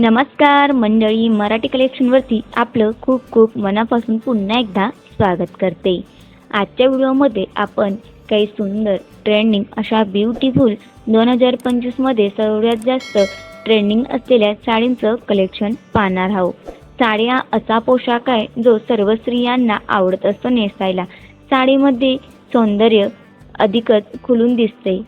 नमस्कार मंडळी मराठी कलेक्शनवरती आपलं खूप खूप मनापासून पुन्हा एकदा स्वागत करते. आजच्या व्हिडिओमध्ये आपण काही सुंदर ट्रेंडिंग अशा ब्युटिफुल दोन हजार पंचवीसमध्ये सर्वात जास्त ट्रेंडिंग असलेल्या साडींचं कलेक्शन पाहणार आहोत. साडी हा असा पोशाख आहे जो सर्व स्त्रियांना आवडत असतो नेसायला. साडीमध्ये सौंदर्य अधिकच खुलून दिसते.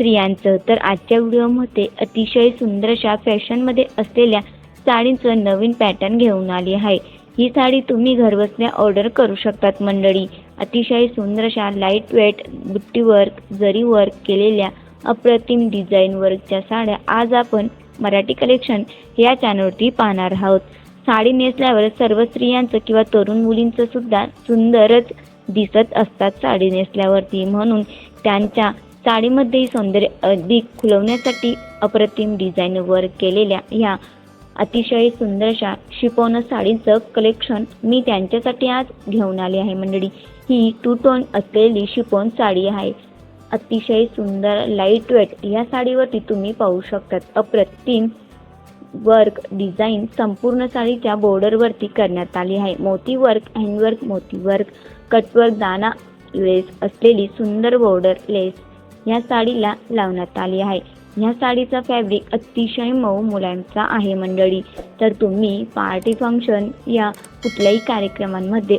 स्त्रियांचं तर आजच्या व्हिडिओमध्ये अतिशय सुंदर अशा फॅशनमध्ये असलेल्या साडींचं नवीन पॅटर्न घेऊन आली आहे. ही साडी तुम्ही घरबसल्या ऑर्डर करू शकतात मंडळी. अतिशय सुंदर अशा लाइट वेट बुट्टी वर्क जरी वर्क केलेल्या अप्रतिम डिझाईन वर्कच्या साड्या आज आपण मराठी कलेक्शन या चॅनलवरती पाहणार आहोत. साडी नेसल्यावर सर्व स्त्रियांचं किंवा तरुण मुलींचं सुद्धा सुंदरच दिसत असतात साडी नेसल्यावरती. म्हणून त्यांच्या साडीमध्ये सौंदर्य अधिक खुलवण्यासाठी अप्रतिम डिझाईनवर केलेल्या ह्या अतिशय सुंदर अशा साडीचं कलेक्शन मी त्यांच्यासाठी आज घेऊन आले आहे. मंडळी ही टू टोन असलेली शिपोन साडी आहे. अतिशय सुंदर लाइट वेट या साडीवरती तुम्ही पाहू शकतात. अप्रतिम वर्क डिझाईन संपूर्ण साडीच्या बॉर्डरवरती करण्यात आली आहे. मोती वर्क हँडवर्क मोती वर्क कटवर्क दाना लेस असलेली सुंदर बॉर्डर लेस या साडीला लावण्यात आली आहे. ह्या साडीचा फॅब्रिक अतिशय मऊ मुलांचा आहे मंडळी. तर तुम्ही पार्टी फंक्शन या कुठल्याही कार्यक्रमांमध्ये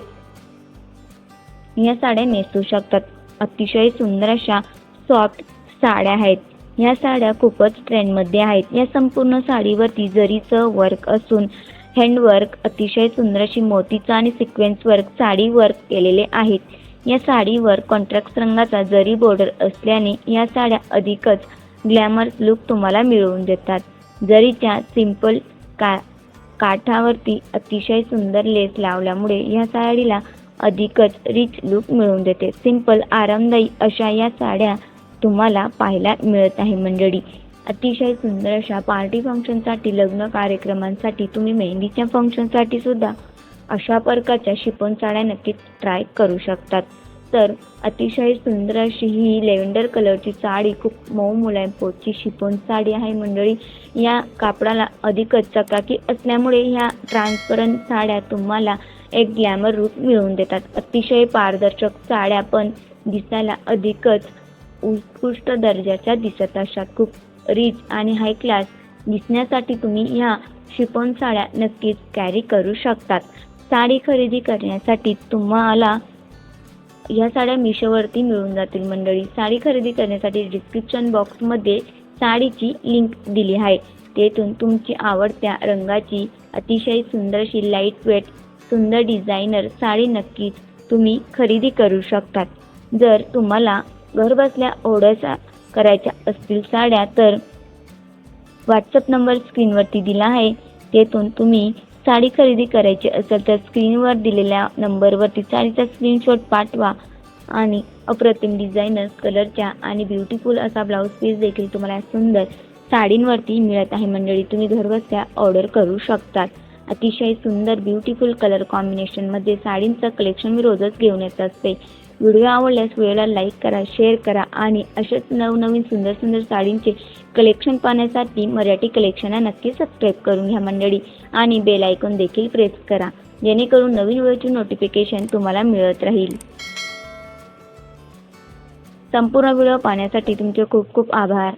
या साड्या नेसू शकतात. अतिशय सुंदर अशा सॉफ्ट साड्या आहेत. या साड्या खूपच ट्रेंडमध्ये आहेत. या संपूर्ण साडीवरती जरीचं वर्क असून हँडवर्क अतिशय सुंदर अशी मोतीचं आणि सिक्वेन्स वर्क साडी वर्क केलेले आहेत. या साडीवर कॉन्ट्रास्ट रंगाचा जरी बॉर्डर असल्याने या साड्या अधिकच ग्लॅमर्स लुक तुम्हाला मिळवून देतात. जरीच्या सिंपल का काठावरती अतिशय सुंदर लेस लावल्यामुळे या साडीला अधिकच रिच लुक मिळवून देते. सिंपल आरामदायी अशा या साड्या तुम्हाला पाहायला मिळत आहे मंडळी. अतिशय सुंदर अशा पार्टी फंक्शनसाठी लग्न कार्यक्रमांसाठी तुम्ही मेहंदीच्या फंक्शनसाठी सुद्धा अशा प्रकारच्या शिपण साड्या नक्कीच ट्राय करू शकतात. तर अतिशय सुंदर अशी ही लेव्हेंडर कलरची साडी खूप मऊ मुलायम पोटची शिपण साडी आहे मंडळी. या कापडाला अधिकच चकाकी असल्यामुळे ह्या ट्रान्सपरंट साड्या तुम्हाला एक ग्लॅमर रूप मिळवून देतात. अतिशय पारदर्शक साड्या पण दिसायला अधिकच उत्कृष्ट दर्जाच्या दिसत अशा खूप रिच आणि हाय क्लास दिसण्यासाठी तुम्ही ह्या शिपॉन साड्या नक्कीच कॅरी करू शकतात. साडी खरेदी करण्यासाठी तुम्हाला ह्या साड्या मिशोवरती मिळून जातील मंडळी. साडी खरेदी करण्यासाठी डिस्क्रिप्शन बॉक्समध्ये साडीची लिंक दिली आहे. तेथून तुमची आवडत्या रंगाची अतिशय सुंदर अशी लाइट वेट सुंदर डिझायनर साडी नक्कीच तुम्ही खरेदी करू शकतात. जर तुम्हाला घरबसल्या ऑर्डर करायच्या असतील साड्या तर व्हॉट्सअप नंबर स्क्रीनवरती दिला आहे. तेथून तुम्ही साडी खरेदी करायची असेल तर स्क्रीनवर दिलेल्या नंबरवरती साडीचा स्क्रीनशॉट पाठवा. आणि अप्रतिम डिझायनर्स कलरच्या आणि ब्युटिफुल असा ब्लाऊज पीस देखील तुम्हाला सुंदर साडींवरती मिळत आहे. मंडळी तुम्ही घरबसल्या ऑर्डर करू शकतात. अतिशय सुंदर ब्युटिफुल कलर कॉम्बिनेशनमध्ये साडींचं कलेक्शन मी रोजच घेऊन येत असते. व्हिडिओ आवडल्यास व्हिडिओला लाईक करा शेअर करा आणि असेच नवनवीन सुंदर सुंदर साडींचे कलेक्शन पाहण्यासाठी मराठी कलेक्शनला नक्की सबस्क्राईब करून घ्या मंडळी. आणि बेल आयकॉन देखील प्रेस करा जेणेकरून नवीन वेळेचे नोटिफिकेशन तुम्हाला मिळत राहील. संपूर्ण व्हिडिओ पाहण्यासाठी तुमचे खूप खूप आभार.